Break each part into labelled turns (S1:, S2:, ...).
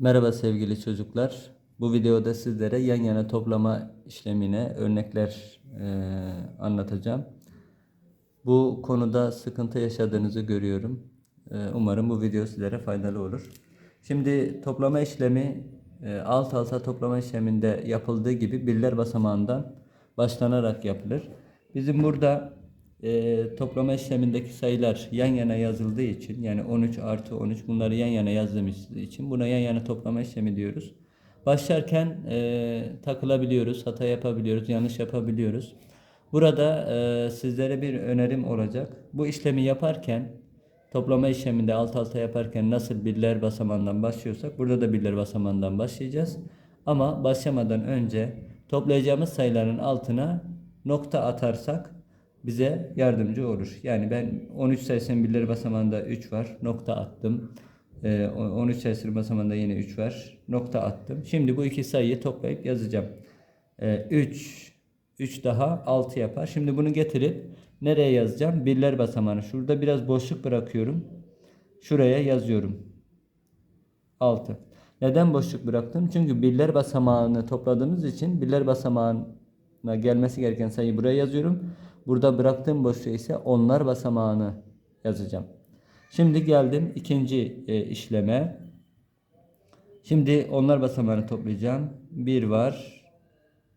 S1: Merhaba sevgili çocuklar. Bu videoda sizlere yan yana toplama işlemine örnekler e, anlatacağım. Bu konuda sıkıntı yaşadığınızı görüyorum. E, umarım bu video sizlere faydalı olur. Şimdi toplama işlemi e, alt alta toplama işleminde yapıldığı gibi birler basamağından başlanarak yapılır. Bizim burada e, toplama işlemindeki sayılar yan yana yazıldığı için yani 13 artı 13 bunları yan yana yazdığımız için buna yan yana toplama işlemi diyoruz. Başlarken e, takılabiliyoruz, hata yapabiliyoruz, yanlış yapabiliyoruz. Burada e, sizlere bir önerim olacak. Bu işlemi yaparken toplama işleminde alt alta yaparken nasıl birler basamağından başlıyorsak burada da birler basamağından başlayacağız. Ama başlamadan önce toplayacağımız sayıların altına nokta atarsak bize yardımcı olur. Yani ben 13 sayısının birleri basamağında 3 var. Nokta attım. Ee, 13 sayısının basamağında yine 3 var. Nokta attım. Şimdi bu iki sayıyı toplayıp yazacağım. Ee, 3 3 daha 6 yapar. Şimdi bunu getirip nereye yazacağım? Birler basamağını. Şurada biraz boşluk bırakıyorum. Şuraya yazıyorum. 6. Neden boşluk bıraktım? Çünkü birler basamağını topladığımız için birler basamağına gelmesi gereken sayıyı buraya yazıyorum. Burada bıraktığım boşluğa ise onlar basamağını yazacağım. Şimdi geldim ikinci e, işleme. Şimdi onlar basamağını toplayacağım. 1 var.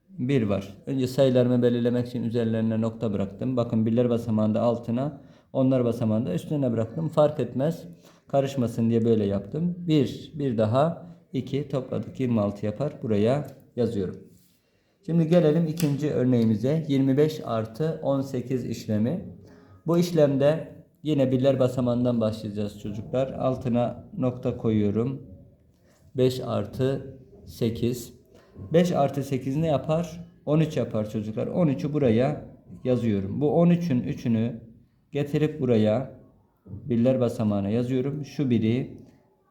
S1: 1 var. Önce sayılarımı belirlemek için üzerlerine nokta bıraktım. Bakın birler basamağında altına, onlar basamağında üstüne bıraktım. Fark etmez. Karışmasın diye böyle yaptım. 1, bir daha 2 topladık 26 yapar. Buraya yazıyorum. Şimdi gelelim ikinci örneğimize. 25 artı 18 işlemi. Bu işlemde yine birler basamağından başlayacağız çocuklar. Altına nokta koyuyorum. 5 artı 8. 5 artı 8 ne yapar? 13 yapar çocuklar. 13'ü buraya yazıyorum. Bu 13'ün 3'ünü getirip buraya birler basamağına yazıyorum. Şu biri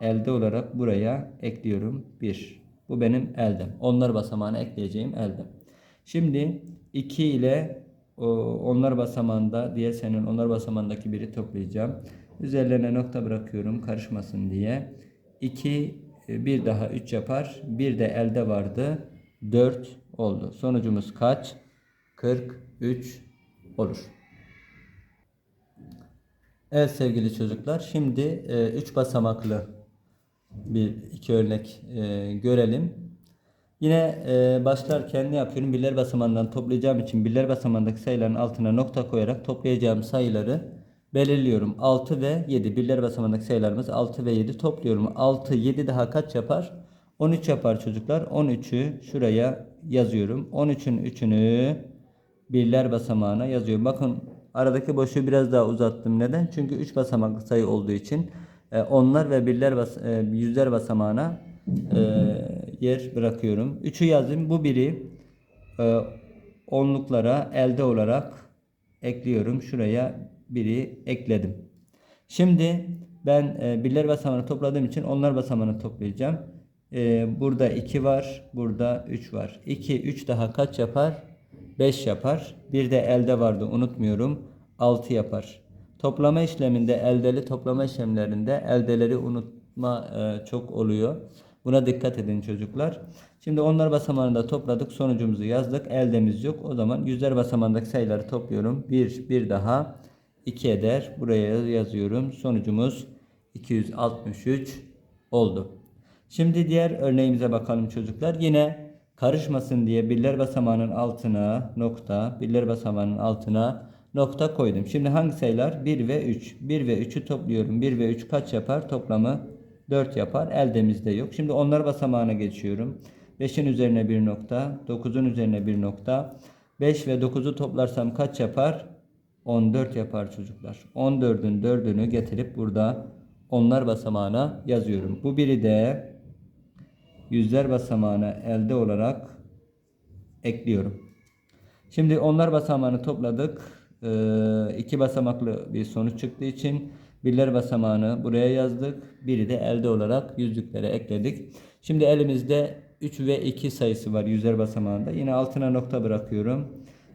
S1: elde olarak buraya ekliyorum. 1. Bu benim eldem. Onlar basamağına ekleyeceğim eldem. Şimdi 2 ile onlar basamağında diğer senin onlar basamağındaki biri toplayacağım. Üzerlerine nokta bırakıyorum karışmasın diye. 2 bir daha 3 yapar. Bir de elde vardı. 4 oldu. Sonucumuz kaç? 43 olur. Evet sevgili çocuklar. Şimdi 3 basamaklı bir iki örnek e, görelim. Yine e, başlarken ne yapıyorum? Birler basamağından toplayacağım için birler basamağındaki sayıların altına nokta koyarak toplayacağım sayıları belirliyorum. 6 ve 7 birler basamağındaki sayılarımız 6 ve 7 topluyorum. 6 7 daha kaç yapar? 13 yapar çocuklar. 13'ü şuraya yazıyorum. 13'ün 3'ünü birler basamağına yazıyorum. Bakın aradaki boşluğu biraz daha uzattım. Neden? Çünkü 3 basamaklı sayı olduğu için e, onlar ve birler bas e, yüzler basamağına e, yer bırakıyorum. 3'ü yazdım. Bu biri onluklara elde olarak ekliyorum. Şuraya biri ekledim. Şimdi ben birler basamağını topladığım için onlar basamağını toplayacağım. Burada 2 var. Burada 3 var. 2, 3 daha kaç yapar? 5 yapar. Bir de elde vardı unutmuyorum. 6 yapar. Toplama işleminde eldeli toplama işlemlerinde eldeleri unutma e, çok oluyor. Buna dikkat edin çocuklar. Şimdi onlar basamağında topladık. Sonucumuzu yazdık. Eldemiz yok. O zaman yüzler basamağındaki sayıları topluyorum. 1, bir daha 2 eder. Buraya yazıyorum. Sonucumuz 263 oldu. Şimdi diğer örneğimize bakalım çocuklar. Yine karışmasın diye birler basamağının altına nokta, birler basamağının altına nokta koydum. Şimdi hangi sayılar? 1 ve 3. 1 ve 3'ü topluyorum. 1 ve 3 kaç yapar? Toplamı 4 yapar. Eldemizde yok. Şimdi onlar basamağına geçiyorum. 5'in üzerine bir nokta. 9'un üzerine bir nokta. 5 ve 9'u toplarsam kaç yapar? 14 yapar çocuklar. 14'ün 4'ünü getirip burada onlar basamağına yazıyorum. Bu biri de yüzler basamağına elde olarak ekliyorum. Şimdi onlar basamağını topladık. Ee, iki basamaklı bir sonuç çıktığı için birler basamağını buraya yazdık. Biri de elde olarak yüzlüklere ekledik. Şimdi elimizde 3 ve 2 sayısı var yüzler basamağında. Yine altına nokta bırakıyorum.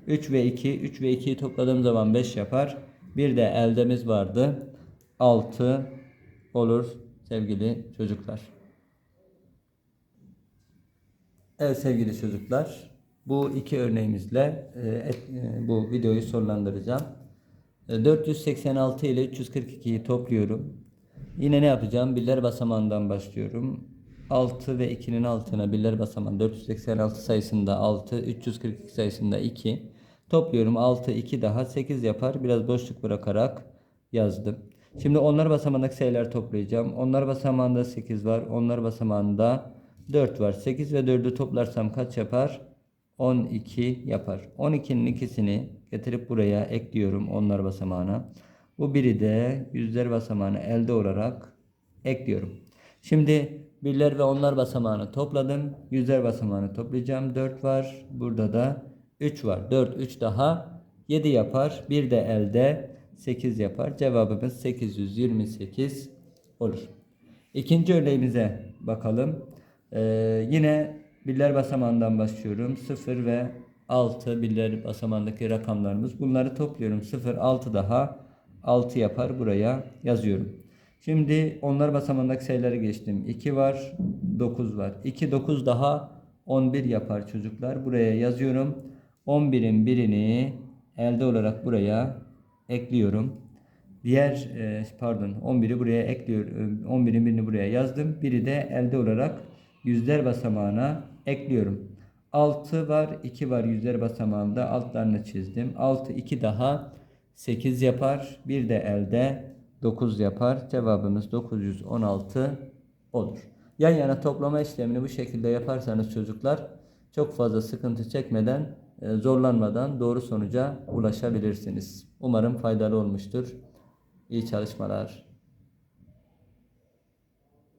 S1: 3 ve 2, 3 ve 2'yi topladığım zaman 5 yapar. Bir de eldemiz vardı. 6 olur sevgili çocuklar. Evet sevgili çocuklar, bu iki örneğimizle e, e, bu videoyu sonlandıracağım. E, 486 ile 342'yi topluyorum. Yine ne yapacağım? Birler basamağından başlıyorum. 6 ve 2'nin altına birler basamağı 486 sayısında 6, 342 sayısında 2. Topluyorum 6, 2 daha 8 yapar. Biraz boşluk bırakarak yazdım. Şimdi onlar basamağındaki sayılar toplayacağım. Onlar basamağında 8 var. Onlar basamağında 4 var. 8 ve 4'ü toplarsam kaç yapar? 12 yapar. 12'nin ikisini getirip buraya ekliyorum onlar basamağına. Bu biri de yüzler basamağını elde olarak ekliyorum. Şimdi birler ve onlar basamağını topladım. Yüzler basamağını toplayacağım. 4 var. Burada da 3 var. 4, 3 daha 7 yapar. Bir de elde 8 yapar. Cevabımız 828 olur. İkinci örneğimize bakalım. Ee, yine birler basamağından başlıyorum. 0 ve 6 birler basamağındaki rakamlarımız. Bunları topluyorum. 0, 6 daha 6 yapar. Buraya yazıyorum. Şimdi onlar basamağındaki sayıları geçtim. 2 var, 9 var. 2, 9 daha 11 yapar çocuklar. Buraya yazıyorum. 11'in birini elde olarak buraya ekliyorum. Diğer e, pardon 11'i buraya ekliyorum. 11'in birini buraya yazdım. Biri de elde olarak yüzler basamağına ekliyorum. 6 var, 2 var yüzler basamağında altlarını çizdim. 6 2 daha 8 yapar. Bir de elde 9 yapar. Cevabımız 916 olur. Yan yana toplama işlemini bu şekilde yaparsanız çocuklar çok fazla sıkıntı çekmeden, e, zorlanmadan doğru sonuca ulaşabilirsiniz. Umarım faydalı olmuştur. İyi çalışmalar.